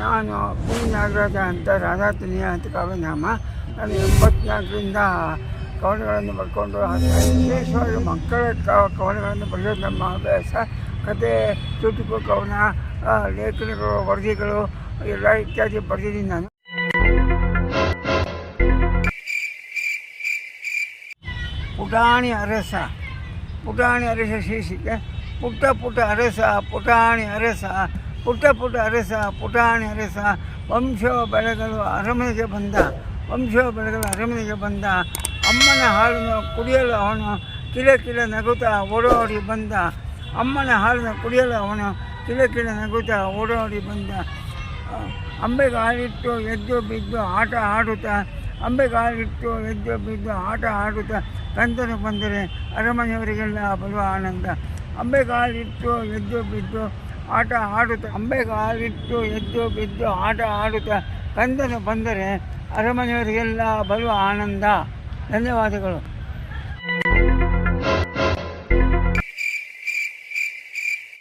ನಾನು ಪಿ ನಾಗರಾಜ ಅಂತ ರಾಧಾತುನಿಯ ಅಂತ ಕಾವ್ಯನಾಮ ನಾನು ಎಂಬತ್ನಾಲ್ಕರಿಂದ ಕವನಗಳನ್ನು ಬರ್ಕೊಂಡು ವಿಶೇಷವಾಗಿ ಮಕ್ಕಳ ಕವನಗಳನ್ನು ಬರೆಯೋದು ನಮ್ಮ ಅಭ್ಯಾಸ, ಕತೆ, ಚುಟುಕು, ಕವನ ಲೇಖನಗಳು, ವರದಿಗಳು, ಎಲ್ಲ ಇತ್ಯಾದಿ ಬರೆದಿದ್ದೀನಿ ನಾನು. ಪುಟಾಣಿ ಅರಸ ಪುಟಾಣಿ ಅರಸ ಶೀರ್ಷಿಕೆ. ಪುಟ್ಟ ಪುಟ್ಟ ಅರಸ, ಪುಟಾಣಿ ಅರಸ ಪುಟ್ಟ ಪುಟ್ಟ ಅರಸ, ಪುಟಾಣಿ ಅರಸ, ವಂಶ ಬೆಳೆಗಳು ಅರಮನೆಗೆ ಬಂದ, ವಂಶ ಬೆಳೆಗಳು ಅರಮನೆಗೆ ಬಂದ, ಅಮ್ಮನ ಹಾಲನ್ನು ಕುಡಿಯಲು ಅವನು ಕಿಲ ಕಿಲ ನಗುತ್ತಾ ಓಡೋಡಿ ಬಂದ, ಅಮ್ಮನ ಹಾಲನ್ನು ಕುಡಿಯಲು ಅವನು ಕಿಲ ಕಿಲ ನಗುತ್ತಾ ಓಡೋಡಿ ಬಂದ. ಅಂಬೆಗಾಲಿಟ್ಟು ಎದ್ದು ಬಿದ್ದು ಆಟ ಆಡುತ್ತಾ, ಅಂಬೆಗಾಲಿಟ್ಟು ಎದ್ದು ಬಿದ್ದು ಆಟ ಆಡುತ್ತಾ ಕಂತನು ಬಂದರೆ ಅರಮನೆಯವರಿಗೆಲ್ಲ ಬರುವ ಆನಂದ. ಅಂಬೆಗಾಲಿಟ್ಟು ಎದ್ದು ಬಿದ್ದು ಆಟ ಆಡುತ್ತಾ ಅಂಬೆಗಾಲಿಟ್ಟು ಎದ್ದು ಬಿದ್ದು ಆಟ ಆಡುತ್ತಾ ಕಂದನು ಬಂದರೆ ಅರಮನೆಯವರಿಗೆಲ್ಲ ಬರುವ ಆನಂದ. ಧನ್ಯವಾದಗಳು.